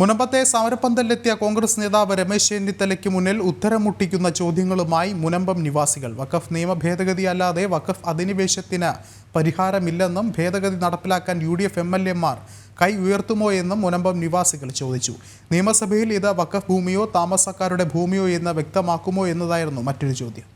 മുനമ്പത്തെ സമരപ്പന്തലിലെത്തിയ കോൺഗ്രസ് നേതാവ് രമേശ് ചെന്നിത്തലയ്ക്ക് മുന്നിൽ ഉത്തരം മുട്ടിക്കുന്ന ചോദ്യങ്ങളുമായി മുനമ്പം നിവാസികൾ. വഖഫ് നിയമ ഭേദഗതി അല്ലാതെ വഖഫ് അധിനിവേശത്തിന് പരിഹാരമില്ലെന്നും ഭേദഗതി നടപ്പിലാക്കാൻ U D F M L എമാർ കൈ ഉയർത്തുമോ എന്നും മുനമ്പം നിവാസികൾ ചോദിച്ചു. നിയമസഭയിൽ ഇത് വഖഫ് ഭൂമിയോ താമസക്കാരുടെ ഭൂമിയോ എന്ന് വ്യക്തമാക്കുമോ എന്നതായിരുന്നു മറ്റൊരു ചോദ്യം.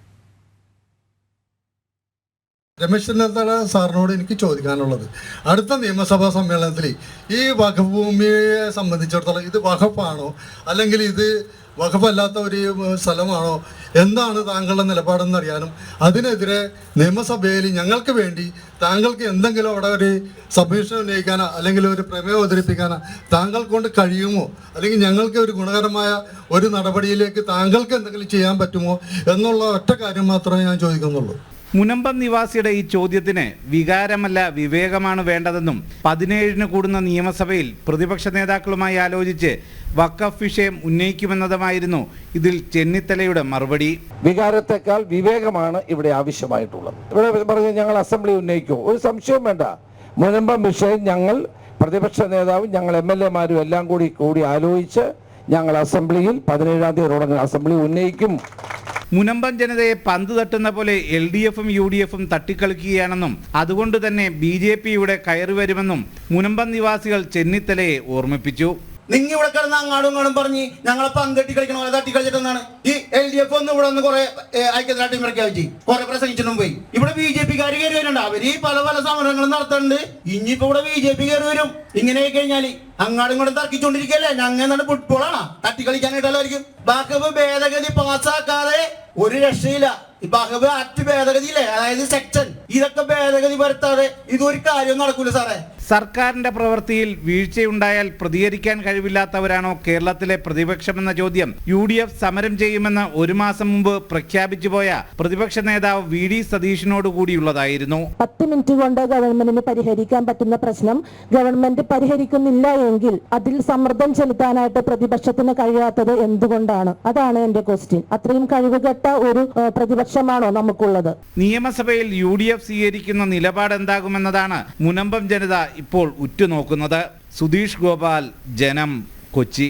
രമേശ് ചെന്നിത്തല സാറിനോട് എനിക്ക് ചോദിക്കാനുള്ളത്. അടുത്ത നിയമസഭാ സമ്മേളനത്തിൽ ഈ വഖഫ് ഭൂമിയെ സംബന്ധിച്ചിടത്തോളം ഇത് വഖഫാണോ അല്ലെങ്കിൽ ഇത് വഖഫല്ലാത്ത ഒരു സ്ഥലമാണോ? എന്താണ് താങ്കളുടെ നിലപാടെന്ന് അറിയാനും അതിനെതിരെ നിയമസഭയിൽ ഞങ്ങൾക്ക് വേണ്ടി താങ്കൾക്ക് എന്തെങ്കിലും അവിടെ ഒരു സബ്മിഷൻ ഉന്നയിക്കാനോ അല്ലെങ്കിൽ ഒരു പ്രമേയം അവതരിപ്പിക്കാനോ താങ്കൾ കൊണ്ട് കഴിയുമോ? അല്ലെങ്കിൽ ഞങ്ങൾക്ക് ഒരു ഗുണകരമായ ഒരു നടപടിയിലേക്ക് താങ്കൾക്ക് എന്തെങ്കിലും ചെയ്യാൻ പറ്റുമോ? എന്നുള്ള ഒറ്റ കാര്യം മാത്രമേ ഞാൻ ചോദിക്കുന്നുള്ളൂ. മുനമ്പം നിവാസിയുടെ ഈ ചോദ്യത്തിന് വികാരമല്ല വിവേകമാണ് വേണ്ടതെന്നും പതിനേഴിന് കൂടുന്ന നിയമസഭയിൽ പ്രതിപക്ഷ നേതാക്കളുമായി ആലോചിച്ച് വക്കഫ് വിഷയം ഉന്നയിക്കുമെന്നതുമായിരുന്നു ഇതിൽ ചെന്നിത്തലയുടെ മറുപടി. വികാരത്തെക്കാൾ വിവേകമാണ് ഇവിടെ ആവശ്യമായിട്ടുള്ളത്. ഇവിടെ പറഞ്ഞ ഞങ്ങൾ അസംബ്ലി ഉന്നയിക്കും. ഒരു സംശയവും വേണ്ട. മുനമ്പം വിഷയം ഞങ്ങൾ പ്രതിപക്ഷ നേതാവും ഞങ്ങൾ എം എൽ എമാരും എല്ലാം കൂടി കൂടി ആലോചിച്ച് ഞങ്ങൾ അസംബ്ലിയിൽ പതിനേഴാം തീയതി അസംബ്ലി ഉന്നയിക്കും. മുനമ്പം ജനതയെ പന്ത് തട്ടുന്ന പോലെ എൽ ഡി എഫും യു ഡി എഫും തട്ടിക്കളിക്കുകയാണെന്നും അതുകൊണ്ട് തന്നെ ബി ജെ പി ഇവിടെ കയറി വരുമെന്നും മുനമ്പം നിവാസികൾ ചെന്നിത്തലയെ ഓർമ്മിപ്പിച്ചു. നിങ്ങ ഇവിടെ കിടന്ന് അങ്ങാടും കാണും പറഞ്ഞ് ഞങ്ങളെ പന്തട്ടി കളിക്കണം പോലെ തട്ടി കളിച്ചിട്ടെന്നാണ് ഈ എൽ ഡി എഫ് ഒന്ന് ഇവിടെ ഒന്ന് കുറെ ഐക്യദാർഢ്യം പ്രഖ്യാപിച്ച് കുറെ പ്രസംഗിച്ചിട്ടും പോയി. ഇവിടെ ബി ജെ പിക്കാർ കയറി വരുന്നുണ്ട്. അവർ പല പല സമരങ്ങളും നടത്തുന്നുണ്ട്. ഇനിയിപ്പോ ഇവിടെ ബി ജെ പി കയറി വരും. ഇങ്ങനെ കഴിഞ്ഞാൽ അങ്ങാടും ഇങ്ങോട്ടും തർക്കിച്ചോണ്ടിരിക്കല്ലേ? ഞങ്ങൾ ഫുട്ബോളാണ് തട്ടി കളിക്കാനായിട്ടല്ലായിരിക്കും ബാക്കി ഭേദഗതി പാസ്സാക്കാതെ ഒരു രക്ഷയില്ല. ആക്ട് ഭേദഗതി അല്ലേ അതായത് സെക്ഷൻ ഇതൊക്കെ ഭേദഗതി വരുത്താതെ ഇതൊരു കാര്യം നടക്കൂല സാറേ. സർക്കാരിന്റെ പ്രവൃത്തിയിൽ വീഴ്ചയുണ്ടായാൽ പ്രതികരിക്കാൻ കഴിവില്ലാത്തവരാണോ കേരളത്തിലെ പ്രതിപക്ഷമെന്ന ചോദ്യം യു ഡി എഫ് സമരം ചെയ്യുമെന്ന് ഒരു മാസം മുമ്പ് പ്രഖ്യാപിച്ചു പോയ പ്രതിപക്ഷ നേതാവ് വി ഡി സതീഷിനോട് കൂടിയുള്ളതായിരുന്നു. പത്ത് മിനിറ്റ് കൊണ്ട് ഗവൺമെന്റിന് പരിഹരിക്കാൻ പറ്റുന്ന പ്രശ്നം ഗവൺമെന്റ് പരിഹരിക്കുന്നില്ല എങ്കിൽ അതിൽ സമ്മർദ്ദം ചെലുത്താനായിട്ട് പ്രതിപക്ഷത്തിന് കഴിയാത്തത് എന്തുകൊണ്ടാണ്? അതാണ് എന്റെ ക്വസ്റ്റ്യൻ അത്രയും കഴിവുകെട്ട ഒരു പ്രതിപക്ഷമാണോ നമുക്കുള്ളത്? നിയമസഭയിൽ യു ഡി എഫ് സ്വീകരിക്കുന്ന നിലപാട് എന്താകുമെന്നതാണ് മുനമ്പം ജനത ഇപ്പോൾ ഉറ്റുനോക്കുന്നത് സുധീഷ് ഗോപാൽ ജനം കൊച്ചി.